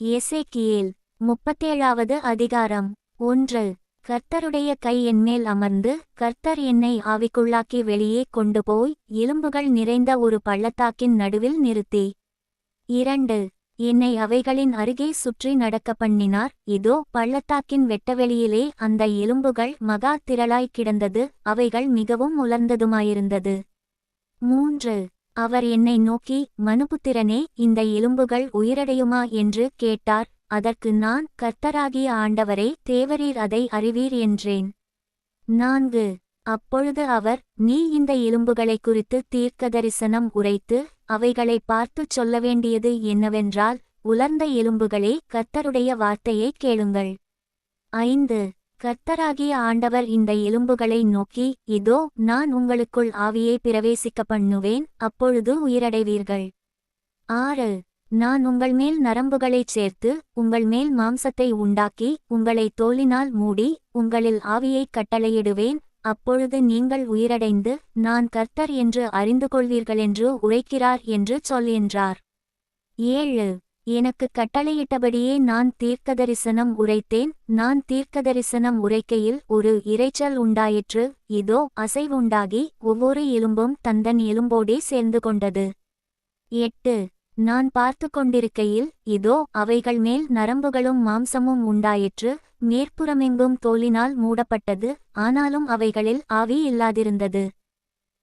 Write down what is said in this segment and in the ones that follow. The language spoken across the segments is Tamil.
எசேக்கியேல் முப்பத்தேழாவது அதிகாரம். ஒன்று. கர்த்தருடைய கை என்மேல் அமர்ந்து கர்த்தர் என்னை ஆவிக்குள்ளாக்கி வெளியே கொண்டு போய் எலும்புகள் நிறைந்த ஒரு பள்ளத்தாக்கின் நடுவில் நிறுத்தி. இரண்டு. என்னை அவைகளின் அருகே சுற்றி நடக்க பண்ணினார். இதோ பள்ளத்தாக்கின் வெட்டவெளியிலே அந்த எலும்புகள் மகா திரளாய் கிடந்தது. அவைகள் மிகவும் உலர்ந்ததுமாயிருந்தது. மூன்று. அவர் என்னை நோக்கி மனுபுத்திரனே இந்த எலும்புகள் உயிரடையுமா? என்று கேட்டார். அதற்கு நான் கர்த்தராகிய ஆண்டவரே தேவரீர் அதை அறிவீர் என்றேன். நான்கு. அப்பொழுது அவர் நீ இந்த எலும்புகளைக் குறித்து தீர்க்கதரிசனம் உரைத்து அவைகளை பார்த்துச் சொல்ல வேண்டியது என்னவென்றால் உலர்ந்த எலும்புகளே கர்த்தருடைய வார்த்தையை கேளுங்கள். ஐந்து. கர்த்தராகிய ஆண்டவர் இந்த எலும்புகளை நோக்கி இதோ நான் உங்களுக்குள் ஆவியை பிரவேசிக்க பண்ணுவேன் அப்பொழுது உயிரடைவீர்கள். ஆறு நான் உங்கள் மேல் நரம்புகளைச் சேர்த்து உங்கள் மேல் மாம்சத்தை உண்டாக்கி உங்களை தோலினால் மூடி உங்களில் ஆவியைக் கட்டளையிடுவேன் அப்பொழுது நீங்கள் உயிரடைந்து நான் கர்த்தர் என்று அறிந்து கொள்வீர்களென்று உரைக்கிறார் என்று சொல் என்றார். ஏழு எனக்கு கட்டளையிட்டபடியே நான் தீர்க்கதரிசனம் உரைத்தேன். நான் தீர்க்கதரிசனம் உரைக்கையில் ஒரு இரைச்சல் உண்டாயிற்று. இதோ அசைவுண்டாகி ஒவ்வொரு எலும்பும் தந்தன் எலும்போடே சேர்ந்து கொண்டது. எட்டு. நான் பார்த்து கொண்டிருக்கையில் இதோ அவைகள் மேல் நரம்புகளும் மாம்சமும் உண்டாயிற்று. மேற்புறமெங்கும் தோலினால் மூடப்பட்டது. ஆனாலும் அவைகளில் ஆவி இல்லாதிருந்தது.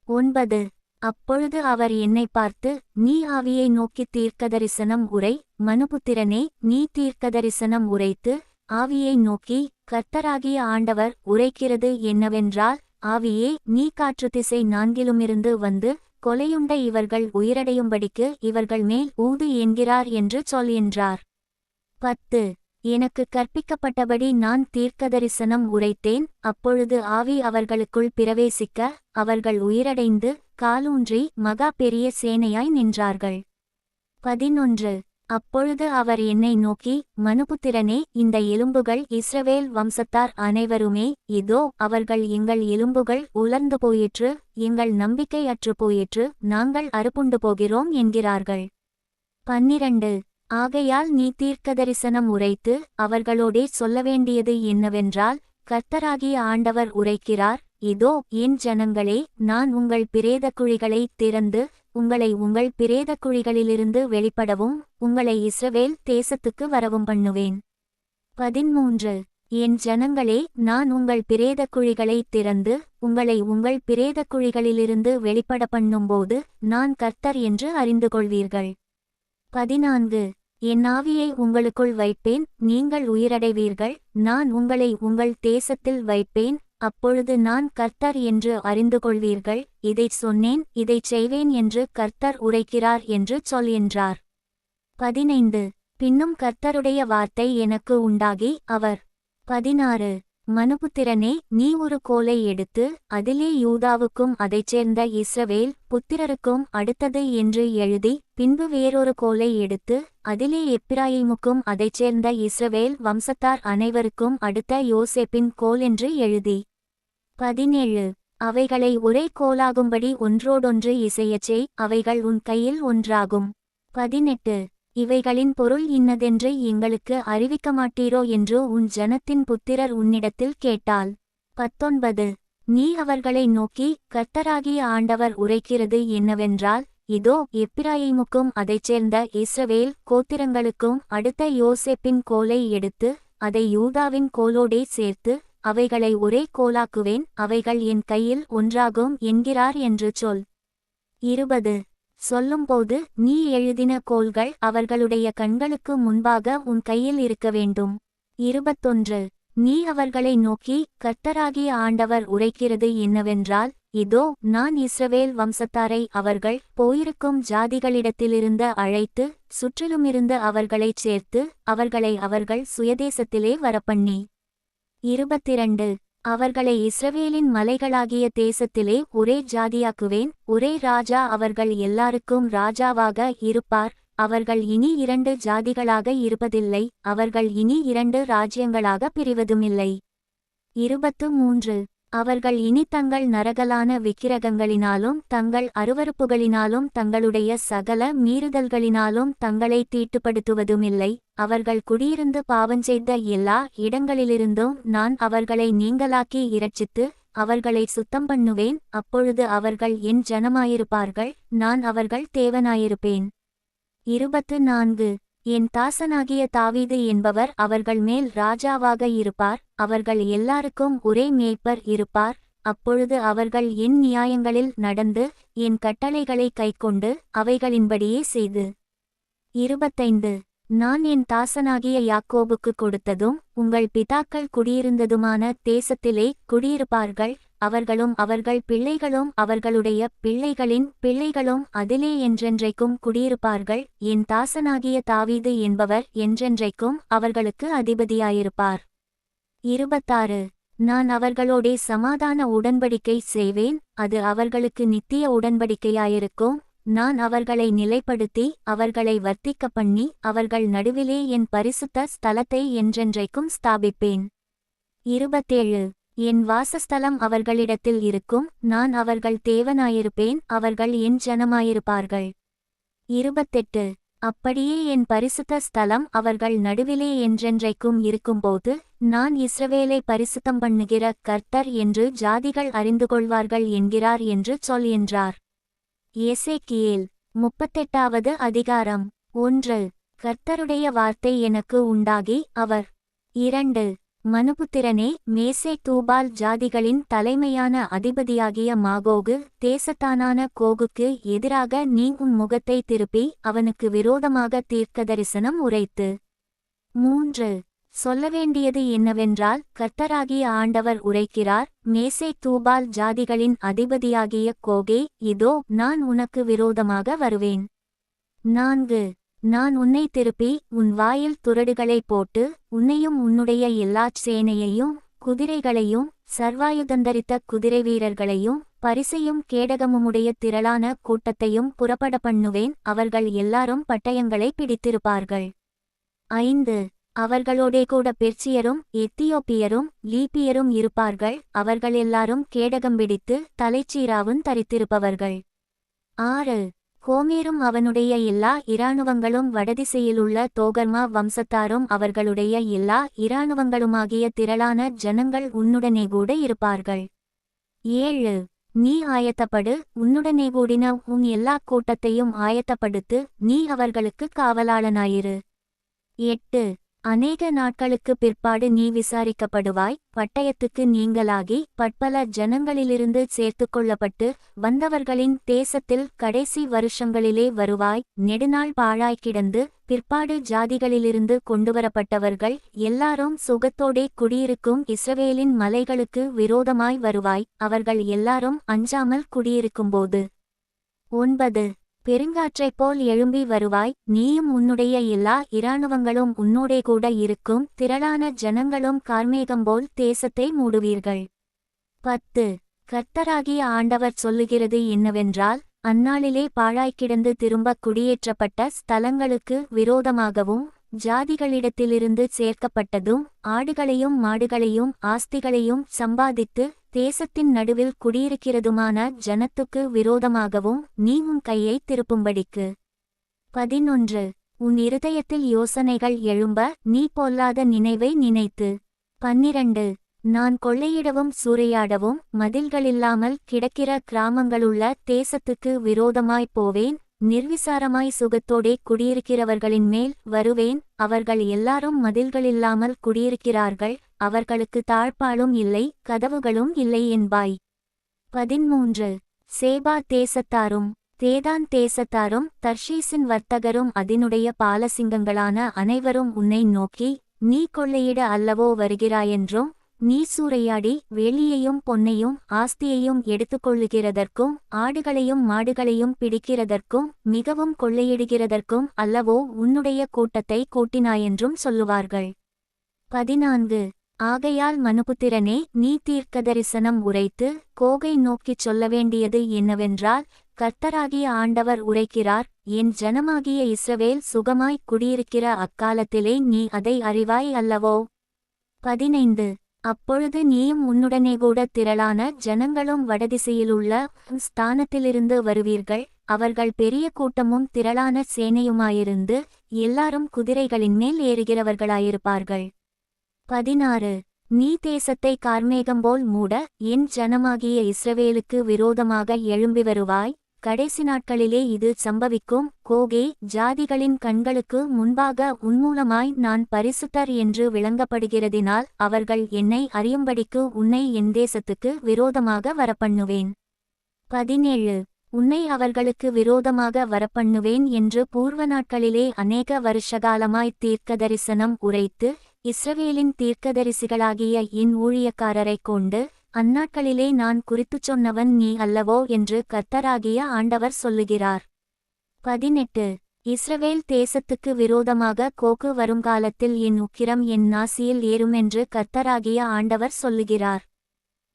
ஒன்பது. அப்பொழுது அவர் என்னை பார்த்து நீ ஆவியை நோக்கி தீர்க்கதரிசனம் உரை மனுபுத்திரனே நீ தீர்க்கதரிசனம் உரைத்து ஆவியை நோக்கி கர்த்தராகிய ஆண்டவர் உரைக்கிறது என்னவென்றால் ஆவியே நீ காற்று திசை நான்கிலுமிருந்து வந்து கொலையுண்ட இவர்கள் உயிரடையும்படிக்கு இவர்கள் மேல் ஊது என்கிறார் என்று சொல் என்றார். பத்து. எனக்கு கற்பிக்கப்பட்டபடி நான் தீர்க்கதரிசனம் உரைத்தேன். அப்பொழுது ஆவி அவர்களுக்குள் பிரவேசிக்க அவர்கள் உயிரடைந்து காலூன்றி மகா பெரிய சேனையாய் நின்றார்கள். பதினொன்று. அப்பொழுது அவர் என்னை நோக்கி மனுபுத்திரனே இந்த எலும்புகள் இஸ்ரவேல் வம்சத்தார் அனைவருமே இதோ அவர்கள் எங்கள் எலும்புகள் உலர்ந்து போயிற்று எங்கள் நம்பிக்கை அற்று போயிற்று நாங்கள் அறுப்புண்டு போகிறோம் என்கிறார்கள். பன்னிரண்டு. ஆகையால் நீ தீர்க்கதரிசனம் உரைத்து அவர்களோடே சொல்ல வேண்டியது என்னவென்றால் கர்த்தராகிய ஆண்டவர் உரைக்கிறார் இதோ என் ஜனங்களே நான் உங்கள் பிரேத குழிகளை திறந்து உங்களை உங்கள் பிரேத குழிகளிலிருந்து வெளிப்படவும் உங்களை இஸ்ரவேல் தேசத்துக்கு வரவும் பண்ணுவேன். பதிமூன்று என் ஜனங்களே நான் உங்கள் பிரேத குழிகளை திறந்து உங்களை உங்கள் பிரேத குழிகளிலிருந்து வெளிப்பட பண்ணும்போது நான் கர்த்தர் என்று அறிந்து கொள்வீர்கள் பதினான்கு. என் ஆவியை உங்களுக்குள் வைப்பேன் நீங்கள் உயிரடைவீர்கள் நான் உங்களை உங்கள் தேசத்தில் வைப்பேன் அப்பொழுது நான் கர்த்தர் என்று அறிந்து கொள்வீர்கள் இதைச் சொன்னேன் இதைச் செய்வேன் என்று கர்த்தர் உரைக்கிறார் என்று சொல் என்றார். பதினைந்து. பின்னும் கர்த்தருடைய வார்த்தை எனக்கு உண்டாகி அவர். பதினாறு. மனுபுத்திரனே நீ ஒரு கோலை எடுத்து அதிலே யூதாவுக்கும் அதைச் சேர்ந்த இஸ்ரவேல் புத்திரருக்கும் அடுத்தது என்று எழுதி பின்பு வேறொரு கோலை எடுத்து அதிலே எப்பிராயிமுக்கும் அதைச் சேர்ந்த இஸ்ரவேல் வம்சத்தார் அனைவருக்கும் அடுத்த யோசேப்பின் கோல் என்று எழுதி. பதினேழு. அவைகளை ஒரே கோலாகும்படி ஒன்றோடொன்று இசையச்சே அவைகள் உன் கையில் ஒன்றாகும். பதினெட்டு. இவைகளின் பொருள் இன்னதென்று எங்களுக்கு அறிவிக்க மாட்டீரோ என்று உன் ஜனத்தின் புத்திரர் உன்னிடத்தில் கேட்டாள் பத்தொன்பது. நீ அவர்களை நோக்கி கர்த்தராகிய ஆண்டவர் உரைக்கிறது என்னவென்றால் இதோ எப்பிராயிமுக்கும் அதைச் சேர்ந்த இஸ்ரவேல் கோத்திரங்களுக்கும் அடுத்த யோசேப்பின் கோலை எடுத்து அதை யூதாவின் கோலோடே சேர்த்து அவைகளை ஒரே கோலாக்குவேன் அவைகள் என் கையில் ஒன்றாகும் என்கிறார் என்று சொல். இருபது. சொல்லும்போது நீ எழுதின கோல்கள் அவர்களுடைய கண்களுக்கு முன்பாக உன் கையில் இருக்க வேண்டும். இருபத்தொன்று. நீ அவர்களை நோக்கி கர்த்தராகிய ஆண்டவர் உரைக்கிறது என்னவென்றால் இதோ நான் இஸ்ரவேல் வம்சத்தாரை அவர்கள் போயிருக்கும் ஜாதிகளிடத்திலிருந்து அழைத்து சுற்றிலுமிருந்து அவர்களைச் சேர்த்து அவர்களை அவர்கள் சுயதேசத்திலே வரப்பண்ணி. இருபத்திரண்டு. அவர்களை இஸ்ரவேலின் மலைகளாகிய தேசத்திலே ஒரே ஜாதியாக்குவேன் ஒரே ராஜா அவர்கள் எல்லாருக்கும் ராஜாவாக இருப்பார் அவர்கள் இனி இரண்டு ஜாதிகளாக இருப்பதில்லை அவர்கள் இனி இரண்டு ராஜ்யங்களாக பிரிவதுமில்லை. இருபத்து மூன்று. அவர்கள் இனி தங்கள் நரகலான விக்கிரகங்களினாலும் தங்கள் அருவருப்புகளினாலும் தங்களுடைய சகல மீறுதல்களினாலும் தங்களை தீட்டுப்படுத்துவதுமில்லை. அவர்கள் குடியிருந்து பாவஞ்செய்த எல்லா இடங்களிலிருந்தும் நான் அவர்களை நீங்களாக்கி இரட்சித்து அவர்களை சுத்தம் பண்ணுவேன். அப்பொழுது அவர்கள் என் ஜனமாயிருப்பார்கள் நான் அவர்கள் தேவனாயிருப்பேன். இருபத்து நான்கு. என் தாசனாகிய தாவீது என்பவர் அவர்கள் மேல் ராஜாவாக இருப்பார் அவர்கள் எல்லாருக்கும் ஒரே மேய்ப்பர் இருப்பார் அப்பொழுது அவர்கள் என் நியாயங்களில் நடந்து என் கட்டளைகளை கைக்கொண்டு அவைகளின்படியே செய்து. இருபத்தைந்து. நான் என் தாசனாகிய யாக்கோபுக்கு கொடுத்ததும் உங்கள் பிதாக்கள் குடியிருந்ததுமான தேசத்திலே குடியிருப்பார்கள் அவர்களும் அவர்கள் பிள்ளைகளும் அவர்களுடைய பிள்ளைகளின் பிள்ளைகளும் அதிலே என்றென்றைக்கும் குடியிருப்பார்கள் என் தாசனாகிய தாவீது என்பவர் என்றென்றைக்கும் அவர்களுக்கு அதிபதியாயிருப்பார். இருபத்தாறு. நான் அவர்களோடே சமாதான உடன்படிக்கை செய்வேன் அது அவர்களுக்கு நித்திய உடன்படிக்கையாயிருக்கும் நான் அவர்களை நிலைப்படுத்தி அவர்களை வர்த்திக்க பண்ணி அவர்கள் நடுவிலே என் பரிசுத்த ஸ்தலத்தை என்றென்றைக்கும் ஸ்தாபிப்பேன். இருபத்தேழு. என் வாசஸ்தலம் அவர்களிடத்தில் இருக்கும் நான் அவர்கள் தேவனாயிருப்பேன் அவர்கள் என் ஜனமாயிருப்பார்கள். இருபத்தெட்டு. அப்படியே என் பரிசுத்த ஸ்தலம் அவர்கள் நடுவிலே என்றென்றைக்கும் இருக்கும்போது நான் இஸ்ரவேலை பரிசுத்தம் பண்ணுகிற கர்த்தர் என்று ஜாதிகள் அறிந்து கொள்வார்கள் என்கிறார் என்று சொல் என்றார். ஏசேக்கியேல் முப்பத்தெட்டாவது அதிகாரம் ஒன்று. கர்த்தருடைய வார்த்தை எனக்கு உண்டாகி அவர். இரண்டு. மனுபுத்திரனே மேசே தூபால் ஜாதிகளின் தலைமையான அதிபதியாகிய மாகோகு தேசத்தானான கோகுக்கு எதிராக நீங்கும் முகத்தை திருப்பி அவனுக்கு விரோதமாக தீர்க்கதரிசனம் உரைத்து. மூன்று. சொல்ல வேண்டியது என்னவென்றால் கர்த்தராகிய ஆண்டவர் உரைக்கிறார் மேசே தூபால் ஜாதிகளின் அதிபதியாகிய கோகே இதோ நான் உனக்கு விரோதமாக வருவேன். நான்கு நான் உன்னை திருப்பி உன் வாயில் துரடுகளை போட்டு உன்னையும் உன்னுடைய எல்லாச் சேனையையும் குதிரைகளையும் சர்வாயுதந்தரித்த குதிரை வீரர்களையும் பரிசையும் கேடகமுமுடைய திரளான கூட்டத்தையும் புறப்பட பண்ணுவேன் அவர்கள் எல்லாரும் பட்டயங்களை பிடித்திருப்பார்கள். ஐந்து அவர்களோடே கூட பெர்ச்சியரும் எத்தியோப்பியரும் லீப்பியரும் இருப்பார்கள். அவர்கள் எல்லாரும் கேடகம் பிடித்து தலைச்சீராவும் தரித்திருப்பவர்கள். ஆறு. கோமேரும் அவனுடைய எல்லா இராணுவங்களும் வடதிசையிலுள்ள தோகர்மா வம்சத்தாரும் அவர்களுடைய எல்லா இராணுவங்களுமாகிய திரளான ஜனங்கள் உன்னுடனே கூட இருப்பார்கள். ஏழு. நீ ஆயத்தப்படு உன்னுடனே கூடின உன் எல்லா கூட்டத்தையும் ஆயத்தப்படுத்து நீ அவர்களுக்கு காவலாளனாயிரு. எட்டு. அநேக நாட்களுக்கு பிற்பாடு நீ விசாரிக்கப்படுவாய் பட்டயத்துக்கு நீங்களாகி பட்பல ஜனங்களிலிருந்து சேர்த்துக்கொள்ளப்பட்டு வந்தவர்களின் தேசத்தில் கடைசி வருஷங்களிலே வருவாய் நெடுநாள் பாழாய் கிடந்து பிற்பாடு ஜாதிகளிலிருந்து கொண்டுவரப்பட்டவர்கள் எல்லாரும் சுகத்தோடே குடியிருக்கும் இஸ்ரவேலின் மலைகளுக்கு விரோதமாய் வருவாய் அவர்கள் எல்லாரும் அஞ்சாமல் குடியிருக்கும்போது. ஒன்பது பெருங்காற்றைப் போல் எழும்பி வருவாய். நீயும் உன்னுடைய எல்லா இராணுவங்களும் உன்னோடே கூட இருக்கும். திரளான ஜனங்களும் கார்மேகம்போல் தேசத்தை மூடுவீர்கள். பத்து. கர்த்தராகிய ஆண்டவர் சொல்லுகிறது என்னவென்றால் அந்நாளிலே பாழாய்க் கிடந்து திரும்ப குடியேற்றப்பட்ட ஸ்தலங்களுக்கு விரோதமாகவும் ஜாதிகளிடத்திலிருந்து சேர்க்கப்பட்டதும் ஆடுகளையும் மாடுகளையும் ஆஸ்திகளையும் சம்பாதித்து தேசத்தின் நடுவில் குடியிருக்கிறதுமான ஜனத்துக்கு விரோதமாகவும் நீ உன் கையை திருப்பும்படிக்கு. பதினொன்று. உன் இருதயத்தில் யோசனைகள் எழும்ப நீ பொல்லாத நினைவை நினைத்து. பன்னிரண்டு. நான் கொள்ளையிடவும் சூறையாடவும் மதில்களில்லாமல் கிடக்கிற கிராமங்களுள்ள தேசத்துக்கு விரோதமாய்ப் போவேன். நிர்விசாரமாய் சுகத்தோடே குடியிருக்கிறவர்களின் மேல் வருவேன். அவர்கள் எல்லாரும் மதில்களில்லாமல் குடியிருக்கிறார்கள். அவர்களுக்கு தாழ்ப்பாளும் இல்லை கதவுகளும் இல்லை என்பாய். பதிமூன்று சேபா தேசத்தாரும் தேதான் தேசத்தாரும் தர்ஷீசின் வர்த்தகரும் அதனுடைய பாலசிங்கங்களான அனைவரும் உன்னை நோக்கி நீ கொள்ளையிட அல்லவோ வருகிறாயென்றும் நீ சூறையாடி வெளியையும் பொன்னையும் ஆஸ்தியையும் எடுத்துக்கொள்ளுகிறதற்கும் ஆடுகளையும் மாடுகளையும் பிடிக்கிறதற்கும் மிகவும் கொள்ளையிடுகிறதற்கும் அல்லவோ உன்னுடைய கூட்டத்தை கூட்டினாயென்றும் சொல்லுவார்கள். பதினான்கு. ஆகையால் மனுபுத்திரனே நீ தீர்க்கதரிசனம் உரைத்து கோகை நோக்கிச் சொல்ல வேண்டியது என்னவென்றால் கர்த்தராகிய ஆண்டவர் உரைக்கிறார் என் ஜனமாகிய இஸ்ரவேல் சுகமாய் குடியிருக்கிற அக்காலத்திலே நீ அதை அறிவாய் அல்லவோ? பதினைந்து. அப்பொழுது நீயும் உன்னுடனே கூட திரளான ஜனங்களும் வடதிசையிலுள்ள ஸ்தானத்திலிருந்து வருவீர்கள். அவர்கள் பெரிய கூட்டமும் திரளான சேனையுமாயிருந்து எல்லாரும் குதிரைகளின் மேல் ஏறுகிறவர்களாயிருப்பார்கள். பதினாறு. நீ தேசத்தை கார்மேகம்போல் மூட என் ஜனமாகிய இஸ்ரவேலுக்கு விரோதமாக எழும்பி வருவாய். கடைசி நாட்களிலே இது சம்பவிக்கும். கோகே ஜாதிகளின் கண்களுக்கு முன்பாக உன்மூலமாய் நான் பரிசுத்தர் என்று விளங்கப்படுகிறதினால் அவர்கள் என்னை அறியும்படிக்கு உன்னை என் தேசத்துக்கு விரோதமாக வரப்பண்ணுவேன். பதினேழு. உன்னை அவர்களுக்கு விரோதமாக வரப்பண்ணுவேன் என்று பூர்வ நாட்களிலே அநேக வருஷகாலமாய் தீர்க்கதரிசனம் உரைத்து இஸ்ரவேலின் தீர்க்கதரிசிகளாகிய என் ஊழியக்காரரைக் கொண்டு அந்நாட்களிலே நான் குறித்துச் சொன்னவன் நீ அல்லவோ என்று கர்த்தராகிய ஆண்டவர் சொல்லுகிறார். பதினெட்டு. இஸ்ரவேல் தேசத்துக்கு விரோதமாக கோக்கு வருங்காலத்தில் என் உக்கிரம் என் நாசியில் ஏறுமென்று கர்த்தராகிய ஆண்டவர் சொல்லுகிறார்.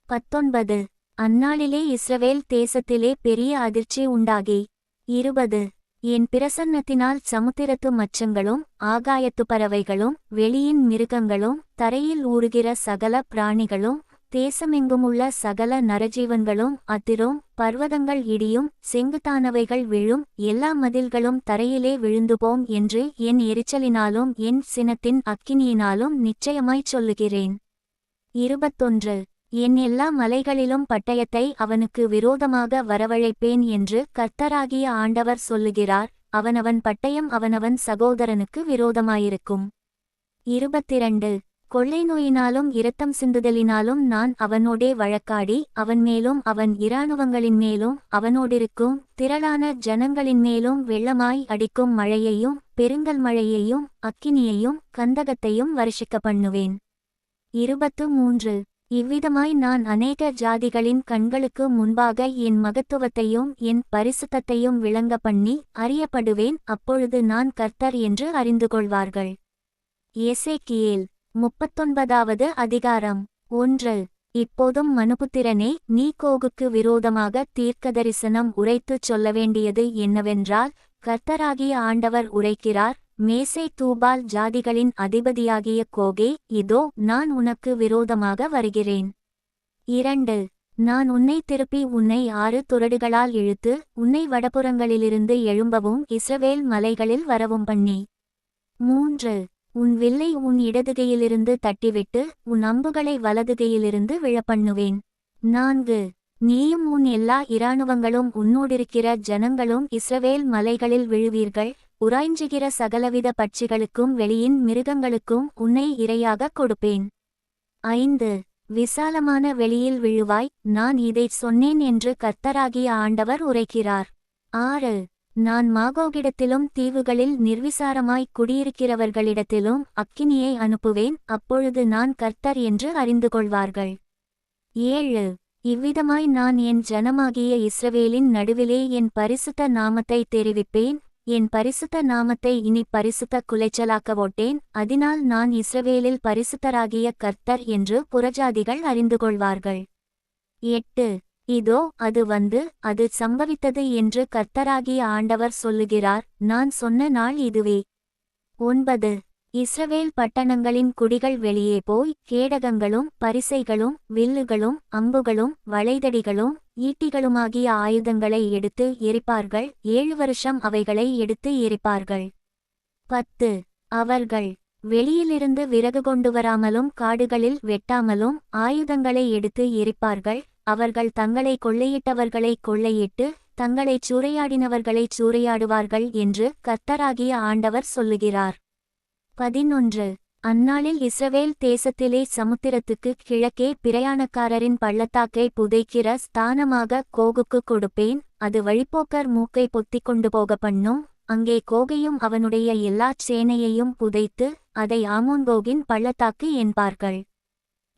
பத்தொன்பது. அந்நாளிலே இஸ்ரவேல் தேசத்திலே பெரிய அதிர்ச்சி உண்டாகி. இருபது. என் பிரசன்னத்தினால் சமுத்திரத்து மச்சங்களும் ஆகாயத்து பறவைகளும் வெளியின் மிருகங்களும் தரையில் ஊறுகிற சகல பிராணிகளும் தேசமெங்குமுள்ள சகல நரஜீவன்களும் அத்திரும் பர்வதங்கள் இடியும் செங்குத்தானவைகள் விழும் எல்லா மதில்களும் தரையிலே விழுந்துபோம் என்று என் எரிச்சலினாலும் என் சினத்தின் அக்கினியினாலும் நிச்சயமாய்ச் சொல்லுகிறேன். இருபத்தொன்று. என் எல்லா மலைகளிலும் பட்டயத்தை அவனுக்கு விரோதமாக வரவழைப்பேன் என்று கர்த்தராகிய ஆண்டவர் சொல்லுகிறார். அவனவன் பட்டயம் அவனவன் சகோதரனுக்கு விரோதமாயிருக்கும். இருபத்திரண்டு. கொள்ளை நோயினாலும் இரத்தம் சிந்துதலினாலும் நான் அவனோடே வழக்காடி அவன் மேலும் அவன் இராணுவங்களின் மேலும் அவனோடிருக்கும் திரளான ஜனங்களின் மேலும் வெள்ளமாய் அடிக்கும் மழையையும் பெருங்கல் மழையையும் அக்கினியையும் கந்தகத்தையும் வருஷிக்க பண்ணுவேன். இருபத்து மூன்று. இவ்விதமாய் நான் அநேக ஜாதிகளின் கண்களுக்கு முன்பாக என் மகத்துவத்தையும் என் பரிசுத்தத்தையும் விளங்க பண்ணி அறியப்படுவேன் அப்பொழுது நான் கர்த்தர் என்று அறிந்து கொள்வார்கள். எசேக்கியேல். முப்பத்தொன்பதாவது அதிகாரம். ஒன்று இப்போதும் மனுபுத்திரனே நீ கோகுக்கு விரோதமாக தீர்க்கதரிசனம் உரைத்துச் சொல்ல வேண்டியது என்னவென்றால் கர்த்தராகிய ஆண்டவர் உரைக்கிறார் மேசை தூபால் ஜாதிகளின் அதிபதியாகிய கோகே இதோ நான் உனக்கு விரோதமாக வருகிறேன். இரண்டு. நான் உன்னை திருப்பி உன்னை ஆறு துரடுகளால் இழுத்து உன்னை வடபுறங்களிலிருந்து எழும்பவும் இஸ்ரவேல் மலைகளில் வரவும் பண்ணி. மூன்று. உன் வில்லை உன் இடதுகையிலிருந்து தட்டிவிட்டு உன் அம்புகளை வலதுகையிலிருந்து விழப்பண்ணுவேன். நான்கு நீயும் உன் எல்லா இராணுவங்களும் உன்னோடிருக்கிற ஜனங்களும் இஸ்ரவேல் மலைகளில் விழுவீர்கள் உராய்ஞ்சுகிற சகலவித பட்சிகளுக்கும் வெளியின் மிருகங்களுக்கும் உன்னை இரையாகக் கொடுப்பேன். ஐந்து விசாலமான வெளியில் விழுவாய் நான் இதைச் சொன்னேன் என்று கர்த்தராகிய ஆண்டவர் உரைக்கிறார். ஆறு நான் மாகோகிடத்திலும் தீவுகளில் நிர்விசாரமாய் குடியிருக்கிறவர்களிடத்திலும் அக்கினியை அனுப்புவேன் அப்பொழுது நான் கர்த்தர் என்று அறிந்து கொள்வார்கள். ஏழு. இவ்விதமாய் நான் என் ஜனமாகிய இஸ்ரவேலின் நடுவிலே என் பரிசுத்த நாமத்தை தெரிவிப்பேன் என் பரிசுத்த நாமத்தை இனி பரிசுத்த குலைச்சலாக்கவோட்டேன் அதனால் நான் இஸ்ரவேலில் பரிசுத்தராகிய கர்த்தர் என்று புறஜாதிகள் அறிந்து கொள்வார்கள். எட்டு. இதோ அது வந்து அது சம்பவித்தது என்று கர்த்தராகிய ஆண்டவர் சொல்லுகிறார் நான் சொன்ன நாள் இதுவே. ஒன்பது. இஸ்ரவேல் பட்டணங்களின் குடிகள் வெளியே போய் கேடகங்களும் பரிசைகளும் வில்லுகளும் அம்புகளும் வளைதடிகளும் ஈட்டிகளுமாகிய ஆயுதங்களை எடுத்து எரிப்பார்கள் ஏழு வருஷம் அவைகளை எடுத்து எரிப்பார்கள். பத்து. அவர்கள் வெளியிலிருந்து விறகு கொண்டு வராமலும் காடுகளில் வெட்டாமலும் ஆயுதங்களை எடுத்து எரிப்பார்கள் அவர்கள் தங்களை கொள்ளையிட்டவர்களை கொள்ளையிட்டு தங்களைச் சூறையாடினவர்களைச் சூறையாடுவார்கள் என்று கர்த்தராகிய ஆண்டவர் சொல்லுகிறார். பதினொன்று. அந்நாளில் இஸ்ரவேல் தேசத்திலே சமுத்திரத்துக்கு கிழக்கே பிரயாணக்காரரின் பள்ளத்தாக்கை புதைக்கிற ஸ்தானமாக கோகுக்கு கொடுப்பேன். அது வழிப்போக்கர் மூக்கை பொத்தி கொண்டு போக பண்ணும் அங்கே கோகையும் அவனுடைய எல்லாச் சேனையையும் புதைத்து அதை ஆமோன்கோகின் பள்ளத்தாக்கு என்பார்கள்.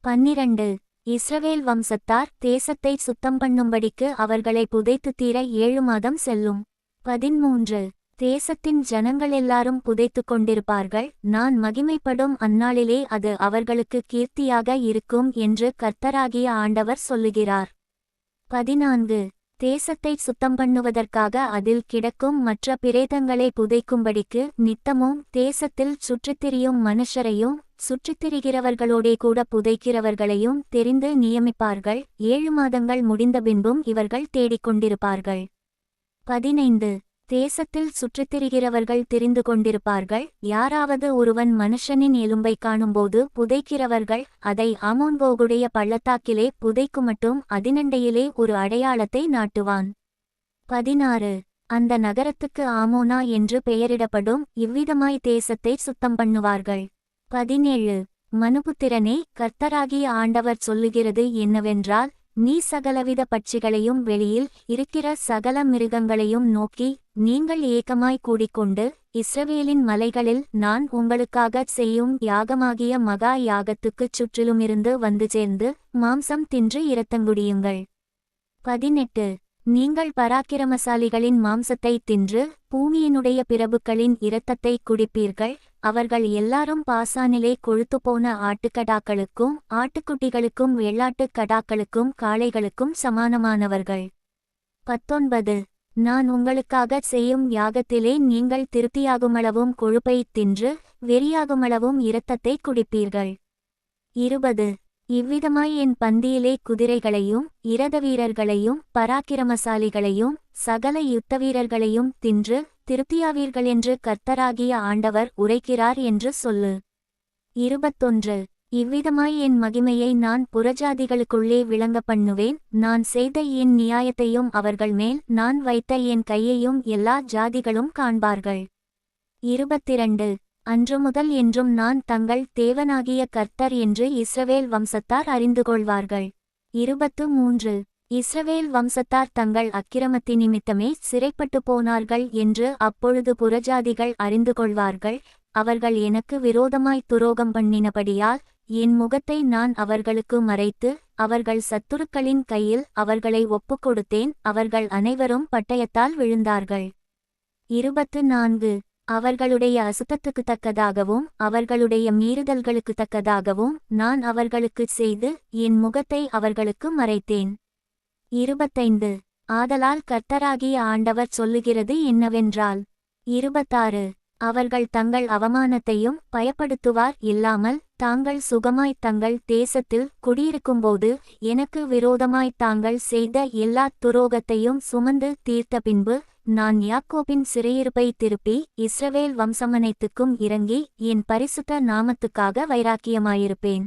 பன்னிரண்டு. இஸ்ரவேல் வம்சத்தார் தேசத்தை சுத்தம் பண்ணும்படிக்கு அவர்களை புதைத்து தீர ஏழு மாதம் செல்லும். பதிமூன்று தேசத்தின் ஜனங்கள் எல்லாரும் புதைத்து கொண்டிருப்பார்கள். நான் மகிமைப்படும் அந்நாளிலே அது அவர்களுக்கு கீர்த்தியாக இருக்கும் என்று கர்த்தராகிய ஆண்டவர் சொல்லுகிறார். பதினான்கு. தேசத்தை சுத்தம் பண்ணுவதற்காக அதில் கிடக்கும் மற்ற பிரேதங்களை புதைக்கும்படிக்கு நித்தமும் தேசத்தில் சுற்றித்திரியும் மனுஷரையும் சுற்றித்திரிகிறவர்களோடே கூட புதைக்கிறவர்களையும் தெரிந்து நியமிப்பார்கள். ஏழு மாதங்கள் முடிந்த பின்பும் இவர்கள் தேடிக் கொண்டிருப்பார்கள். பதினைந்து. தேசத்தில் சுற்றித் திரிகிறவர்கள் தெரிந்து கொண்டிருப்பார்கள். யாராவது ஒருவன் மனுஷனின் எலும்பை காணும்போது புதைக்கிறவர்கள் அதை அமோன்போகுடைய பள்ளத்தாக்கிலே புதைக்குமட்டும் அதினண்டையிலே ஒரு அடையாளத்தை நாட்டுவான். பதினாறு. அந்த நகரத்துக்கு ஆமோனா என்று பெயரிடப்படும் இவ்விதமாய் தேசத்தை சுத்தம் பண்ணுவார்கள். பதினேழு. மனுபுத்திரனே கர்த்தராகிய ஆண்டவர் சொல்லுகிறது என்னவென்றால் நீ சகலவித பட்சிகளையும் வெளியில் இருக்கிற சகல மிருகங்களையும் நோக்கி நீங்கள் ஏக்கமாய் கூடிக்கொண்டு இஸ்ரவேலின் மலைகளில் நான் உங்களுக்காகச் செய்யும் யாகமாகிய மகா யாகத்துக்குச் சுற்றிலுமிருந்து வந்து சேர்ந்து மாம்சம் தின்று இரத்தங்குடியுங்கள் பதினெட்டு. நீங்கள் பராக்கிரமசாலிகளின் மாம்சத்தை தின்று பூமியினுடைய பிரபுக்களின் இரத்தத்தை குடிப்பீர்கள். அவர்கள் எல்லாரும் பாசானிலே கொழுத்துப்போன ஆட்டுக்கடாக்களுக்கும் ஆட்டுக்குட்டிகளுக்கும் வெள்ளாட்டுக் கடாக்களுக்கும் காளைகளுக்கும் சமானமானவர்கள். பத்தொன்பது. நான் உங்களுக்காகச் செய்யும் யாகத்திலே நீங்கள் திருப்தியாகுமளவும் கொழுப்பைத் தின்று வெறியாகுமளவும் இரத்தத்தை குடிப்பீர்கள். இருபது. இவ்விதமாய் என் பந்தியிலே குதிரைகளையும் இரத வீரர்களையும் பராக்கிரமசாலிகளையும் சகல யுத்த வீரர்களையும் தின்று திருப்தியாவீர்கள் என்று கர்த்தராகிய ஆண்டவர் உரைக்கிறார் என்று சொல்லு. இருபத்தொன்று. இவ்விதமாய் என் மகிமையை நான் புறஜாதிகளுக்குள்ளே விளங்க பண்ணுவேன் நான் செய்த என் நியாயத்தையும் அவர்கள் மேல் நான் வைத்த என் கையையும் எல்லா ஜாதிகளும் காண்பார்கள். இருபத்திரண்டு. அன்று முதல் என்றும் நான் தங்கள் தேவனாகிய கர்த்தர் என்று இஸ்ரவேல் வம்சத்தார் அறிந்து கொள்வார்கள் இருபத்து மூன்று. இஸ்ரவேல் வம்சத்தார் தங்கள் அக்கிரமத்தி நிமித்தமே சிறைப்பட்டு போனார்கள் என்று அப்பொழுது புறஜாதிகள் அறிந்து கொள்வார்கள் அவர்கள் எனக்கு விரோதமாய் துரோகம் பண்ணினபடியால் என் முகத்தை நான் அவர்களுக்கு மறைத்து அவர்கள் சத்துருக்களின் கையில் அவர்களை ஒப்புக்கொடுத்தேன் அவர்கள் அனைவரும் பட்டயத்தால் விழுந்தார்கள். இருபத்து நான்கு. அவர்களுடைய அசுத்தத்துக்கு தக்கதாகவும் அவர்களுடைய மீறுதல்களுக்கு தக்கதாகவும் நான் அவர்களுக்குச் செய்து என் முகத்தை அவர்களுக்கு மறைத்தேன். இருபத்தைந்து. ஆதலால் கர்த்தராகிய ஆண்டவர் சொல்லுகிறது என்னவென்றால் இருபத்தாறு. அவர்கள் தங்கள் அவமானத்தையும் பயப்படுத்துவார் இல்லாமல் தாங்கள் சுகமாய் தங்கள் தேசத்தில் குடியிருக்கும்போது எனக்கு விரோதமாய் தாங்கள் செய்த எல்லா துரோகத்தையும் சுமந்து தீர்த்த பின்பு நான் யாக்கோபின் சிறையிருப்பை திருப்பி இஸ்ரவேல் வம்சமனைத்துக்கும் இறங்கி என் பரிசுத்த நாமத்துக்காக வைராக்கியமாயிருப்பேன்.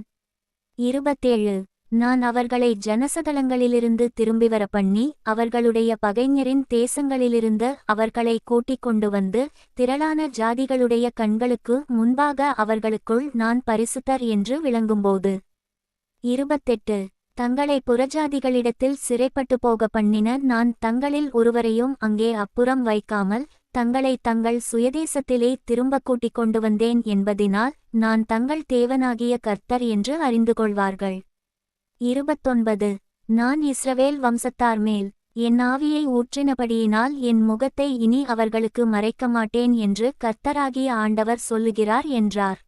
இருபத்தேழு. நான் அவர்களை ஜனசதலங்களிலிருந்து திரும்பிவர பண்ணி அவர்களுடைய பகைஞரின் தேசங்களிலிருந்து அவர்களை கூட்டிக் கொண்டு வந்து திரளான ஜாதிகளுடைய கண்களுக்கு முன்பாக அவர்களுக்குள் நான் பரிசுத்தர் என்று விளங்கும்போது. இருபத்தெட்டு. தங்களை புறஜாதிகளிடத்தில் சிறைப்பட்டு போக பண்ணின நான் தங்களில் ஒருவரையும் அங்கே அப்புறம் வைக்காமல் தங்களை தங்கள் சுயதேசத்திலே திரும்ப கூட்டிக் கொண்டு வந்தேன் என்பதினால் நான் தங்கள் தேவனாகிய கர்த்தர் என்று அறிந்து கொள்வார்கள். இருபத்தொன்பது. நான் இஸ்ரவேல் வம்சத்தார் மேல் என் ஆவியை ஊற்றினபடியினால் என் முகத்தை இனி அவர்களுக்கு மறைக்க மாட்டேன் என்று கர்த்தராகிய ஆண்டவர் சொல்லுகிறார் என்றார்.